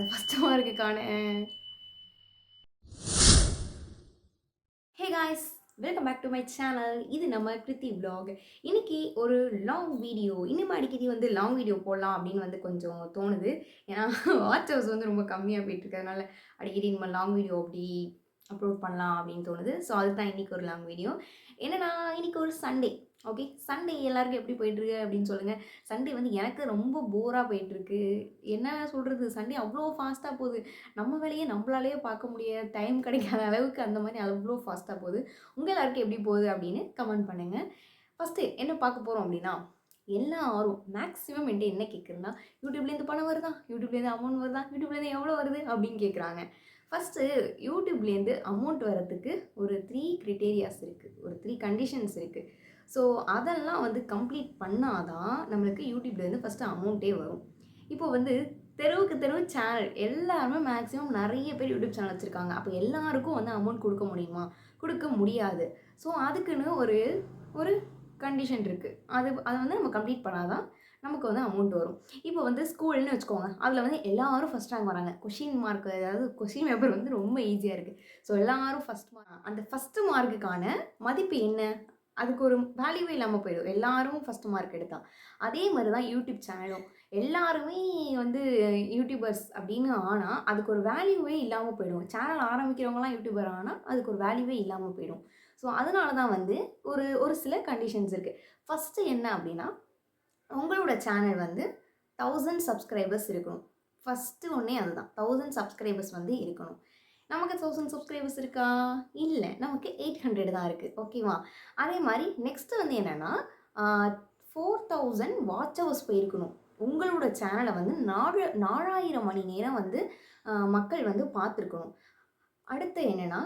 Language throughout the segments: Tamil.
அது first மார்க்குக்கான hey guys welcome back to my channel இது நம்ம கிருத்தி vlog. இன்னைக்கு ஒரு லாங் வீடியோ இனிமேல் அடிக்கடி வந்து லாங் வீடியோ போடலாம் அப்படின்னு வந்து கொஞ்சம் தோணுது. ஏன்னா வாட்ச் ஹவர்ஸ் வந்து ரொம்ப கம்மியாக போயிட்டு இருக்கிறதுனால அடிக்கடி நம்ம லாங் வீடியோ அப்படி அப்லோட் பண்ணலாம் அப்படின்னு தோணுது. ஸோ அதுதான் இன்றைக்கி ஒரு லாங் வீடியோ என்னென்னா இன்றைக்கி ஒரு சண்டே ஓகே சண்டே எல்லாருக்கும் எப்படி போயிட்டுருக்கு அப்படின்னு சொல்லுங்கள் சண்டே வந்து எனக்கு ரொம்ப போராக போயிட்டுருக்கு. என்ன சொல்கிறது சண்டே அவ்வளோ ஃபாஸ்ட்டாக போகுது. நம்ம வேலையே நம்மளாலேயே பார்க்க முடியாது. டைம் கிடைக்காத அளவுக்கு அந்த மாதிரி அவ்வளோ ஃபாஸ்ட்டாக போகுது. உங்கள் எல்லாருக்கும் எப்படி போகுது அப்படின்னு கமெண்ட் பண்ணுங்கள் ஃபஸ்ட்டு என்ன பார்க்க போகிறோம் அப்படின்னா எல்லாரும் மேக்ஸிமம் என்கிட்ட என்ன கேட்குறேன்னா யூடியூப்லேருந்து பணம் வருதா? யூடியூப்லேருந்து அமௌண்ட் வருதா? யூடியூப்லேருந்து எவ்வளோ வருது? அப்படின்னு கேட்குறாங்க ஃபஸ்ட்டு யூடியூப்லேருந்து அமௌண்ட் வரத்துக்கு ஒரு த்ரீ க்ரிட்டேரியாஸ் இருக்குது ஒரு த்ரீ கண்டிஷன்ஸ் இருக்குது ஸோ அதெல்லாம் வந்து கம்ப்ளீட் பண்ணாதான் நம்மளுக்கு யூடியூப்லேருந்து ஃபஸ்ட்டு அமௌண்ட்டே வரும். இப்போ வந்து தெருவுக்கு தெருவு சேனல் எல்லாருமே மேக்ஸிமம் நிறைய பேர் யூடியூப் சேனல் வச்சுருக்காங்க. அப்போ எல்லாருக்கும் வந்து அமௌண்ட் கொடுக்க முடியுமா? கொடுக்க முடியாது. ஸோ அதுக்குன்னு ஒரு ஒரு கண்டிஷன் இருக்குது அது அதை வந்து நம்ம கம்ப்ளீட் பண்ணாதான் நமக்கு வந்து அமௌண்ட் வரும். இப்போ வந்து ஸ்கூல்னு வச்சுக்கோங்க. அதில் வந்து எல்லாரும் ஃபஸ்ட் ரேங்க் வராங்க. கொஷின் மார்க் அதாவது கொஷின் பேப்பர் வந்து ரொம்ப ஈஸியாக இருக்குது ஸோ எல்லாரும் ஃபஸ்ட் மார்க் அந்த ஃபஸ்ட்டு மார்க்குக்கான மதிப்பு என்ன? அதுக்கு ஒரு வேல்யூவே இல்லாமல் போயிடும். எல்லாரும் ஃபஸ்ட் மார்க் எடுத்தான் அதே மாதிரி தான் யூடியூப் சேனலும் எல்லாருமே வந்து யூடியூபர்ஸ் அப்படின்னு ஆனால் அதுக்கு ஒரு வேல்யூவே இல்லாமல் போயிடும். சேனல் ஆரம்பிக்கிறவங்களாம் யூடியூபர் ஆனால் அதுக்கு ஒரு வேல்யூவே இல்லாமல் போயிடும். ஸோ அதனால தான் வந்து ஒரு ஒரு சில கண்டிஷன்ஸ் இருக்குது ஃபஸ்ட்டு என்ன அப்படின்னா உங்களோட சேனல் வந்து தௌசண்ட் சப்ஸ்கிரைபர்ஸ் இருக்கணும். ஃபஸ்ட்டு ஒன்றே அதுதான். தௌசண்ட் சப்ஸ்கிரைபர்ஸ் வந்து இருக்கணும். நமக்கு தௌசண்ட் சப்ஸ்கிரைபர்ஸ் இருக்கா? இல்லை. நமக்கு எயிட் ஹண்ட்ரட் தான் இருக்குது ஓகேவா அதே மாதிரி நெக்ஸ்ட்டு வந்து என்னென்னா ஃபோர் தௌசண்ட் வாட்ச் ஹவர்ஸ் போயிருக்கணும். உங்களோட சேனலை வந்து நாலு நாலாயிரம் மணி நேரம் வந்து மக்கள் வந்து பார்த்துருக்கணும். அடுத்து என்னென்னா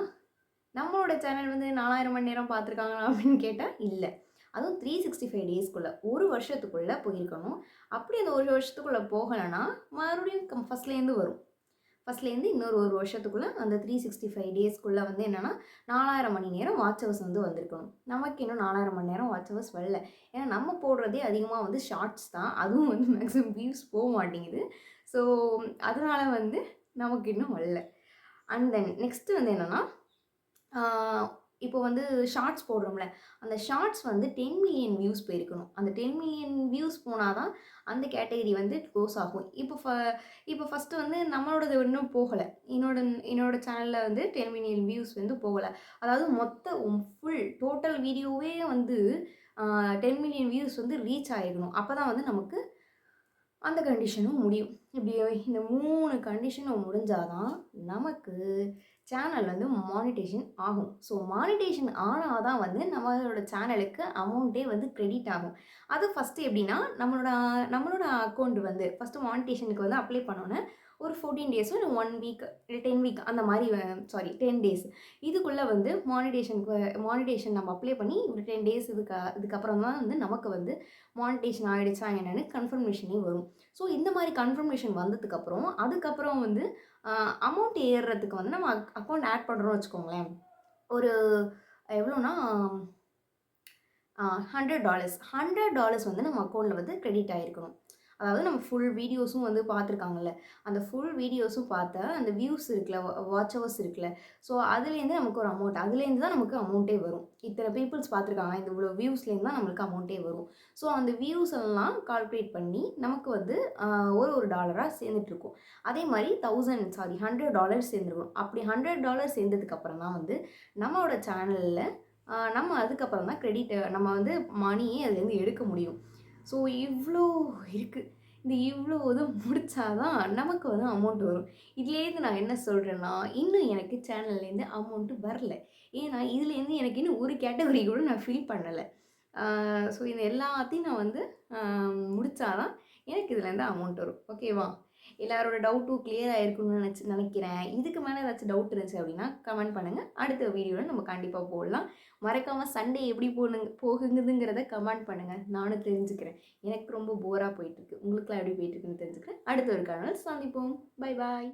நம்மளோட சேனல் வந்து நாலாயிரம் மணி நேரம் பார்த்துருக்காங்களா அப்படின்னு கேட்டால் இல்லை. அதுவும் த்ரீ சிக்ஸ்டி ஃபைவ் டேஸ்க்குள்ளே ஒரு வருஷத்துக்குள்ளே போயிருக்கணும். அப்படி அந்த ஒரு வருஷத்துக்குள்ளே போகலைன்னா மறுபடியும் கம் ஃபஸ்ட்லேருந்து வரும். ஃபஸ்ட்லேருந்து இன்னொரு ஒரு வருஷத்துக்குள்ளே அந்த த்ரீ சிக்ஸ்டி ஃபைவ் டேஸ்க்குள்ளே வந்து என்னென்னா நாலாயிரம் மணி நேரம் வாட்ச் ஹவர்ஸ் வந்து வந்திருக்கணும். நமக்கு இன்னும் நாலாயிரம் மணி நேரம் வாட்ச் ஹவர்ஸ் வரல. ஏன்னா நம்ம போடுறதே அதிகமாக வந்து ஷார்ட்ஸ் தான். அதுவும் வந்து மேக்ஸிமம் வியூஸ் போக மாட்டேங்குது. ஸோ அதனால் வந்து நமக்கு இன்னும் வரல. அண்ட் தென் நெக்ஸ்ட்டு வந்து என்னென்னா இப்போ வந்து ஷார்ட்ஸ் போடுறோம்ல. அந்த ஷார்ட்ஸ் வந்து டென் மில்லியன் வியூஸ் போயிருக்கணும். அந்த டென் மில்லியன் வியூஸ் போனால் தான் அந்த கேட்டகரி வந்து க்ளோஸ் ஆகும். இப்போ ஃப இப்போ ஃபஸ்ட்டு வந்து நம்மளோடது இன்னும் போகலை. என்னோட என்னோட சேனலில் வந்து டென் மில்லியன் வியூஸ் வந்து போகலை. அதாவது மொத்த ஃபுல் டோட்டல் வீடியோவே வந்து டென் மில்லியன் வியூஸ் வந்து ரீச் ஆகிருக்கணும் அப்போ தான் வந்து நமக்கு அந்த கண்டிஷனும் முடியும். இப்படி இந்த மூணு கண்டிஷனும் முடிஞ்சாதான் நமக்கு சேனல் வந்து மானிட்டேஷன் ஆகும். ஸோ மானிட்டேஷன் ஆனால் தான் வந்து நம்மளோட சேனலுக்கு அமௌண்ட்டே வந்து க்ரெடிட் ஆகும். அது ஃபஸ்ட்டு எப்படின்னா நம்மளோட நம்மளோட அக்கௌண்ட் வந்து ஃபஸ்ட்டு மானிட்டேஷனுக்கு வந்து அப்ளை பண்ணோன்னே ஒரு ஃபோர்டீன் டேஸும் இல்லை ஒன் வீக் இல்லை டென் வீக் அந்த மாதிரி சாரி டென் டேஸ் இதுக்குள்ளே வந்து மானிடேஷனுக்கு மானிடேஷன் நம்ம அப்ளை பண்ணி ஒரு டென் டேஸ் இதுக்கு இதுக்கப்புறம் தான் வந்து நமக்கு வந்து மானிடேஷன் ஆகிடுச்சா என்னென்னு கன்ஃபர்மேஷனே வரும். ஸோ இந்த மாதிரி கன்ஃபர்மேஷன் வந்ததுக்கப்புறம் அதுக்கப்புறம் வந்து அமௌண்ட் ஏறுறதுக்கு வந்து நம்ம அக்கௌண்ட் ஆட் பண்ணுறோம்னு வச்சுக்கோங்களேன். ஒரு எவ்வளோனா ஹண்ட்ரட் டாலர்ஸ் ஹண்ட்ரட் டாலர்ஸ் வந்து நம்ம அக்கௌண்ட்டில் வந்து க்ரெடிட் ஆகிருக்கணும் அதாவது நம்ம ஃபுல் வீடியோஸும் வந்து பார்த்துருக்காங்கல்ல. அந்த ஃபுல் வீடியோஸும் பார்த்தா அந்த வியூஸ் இருக்குல்ல வாட்ச் ஹவர்ஸ் இருக்குல்ல. ஸோ அதுலேருந்து நமக்கு ஒரு அமௌண்ட் அதுலேருந்து தான் நமக்கு அமௌண்ட்டே வரும். இத்தனை பீப்புள்ஸ் பார்த்துருக்காங்க இந்த இவ்வளோ வியூஸ்லேருந்து தான் நம்மளுக்கு அமௌண்ட்டே வரும். ஸோ அந்த வியூஸ் எல்லாம் கால்குலேட் பண்ணி நமக்கு வந்து ஒரு ஒரு டாலராக சேர்ந்துட்ருக்கும் அதே மாதிரி தௌசண்ட் சாரி ஹண்ட்ரட் டாலர்ஸ் சேர்ந்துருக்கும் அப்படி ஹண்ட்ரட் டாலர் சேர்ந்ததுக்கப்புறம் தான் வந்து நம்மளோட சேனலில் நம்ம அதுக்கப்புறம் தான் கிரெடிட் நம்ம வந்து மணியே அதுலேருந்து எடுக்க முடியும். ஸோ இவ்வளோ இருக்குது இந்த இவ்வளோ இது முடித்தாதான் நமக்கு வந்து அமௌண்ட் வரும். இதுலேருந்து நான் என்ன சொல்கிறேன்னா இன்னும் எனக்கு சேனல்லேருந்து அமௌண்ட்டு வரல. ஏன்னா இதுலேருந்து எனக்கு இன்னும் ஒரு கேட்டகரி கூட நான் ஃபில் பண்ணலை. ஸோ இது எல்லாத்தையும் நான் வந்து முடித்தாதான் எனக்கு இதுலேருந்து அமௌண்ட் வரும். ஓகேவா எல்லாரோட டவுட்டும் கிளியர் ஆகிருக்குன்னு நினச்சி நினைக்கிறேன். இதுக்கு மேலே ஏதாச்சும் டவுட் இருந்துச்சு அப்படின்னா கமெண்ட் பண்ணுங்கள் அடுத்த வீடியோவில் நம்ம கண்டிப்பாக போடலாம். மறக்காமல் சண்டே எப்படி போகணுங்க போகுங்குதுங்கிறத கமெண்ட் பண்ணுங்கள் நானும் தெரிஞ்சுக்கிறேன். எனக்கு ரொம்ப போராக போயிட்டுருக்கு. உங்களுக்குலாம் எப்படி போயிட்டுருக்குன்னு தெரிஞ்சுக்கிறேன். அடுத்த ஒரு காரணம் சந்திப்போம். Bye bye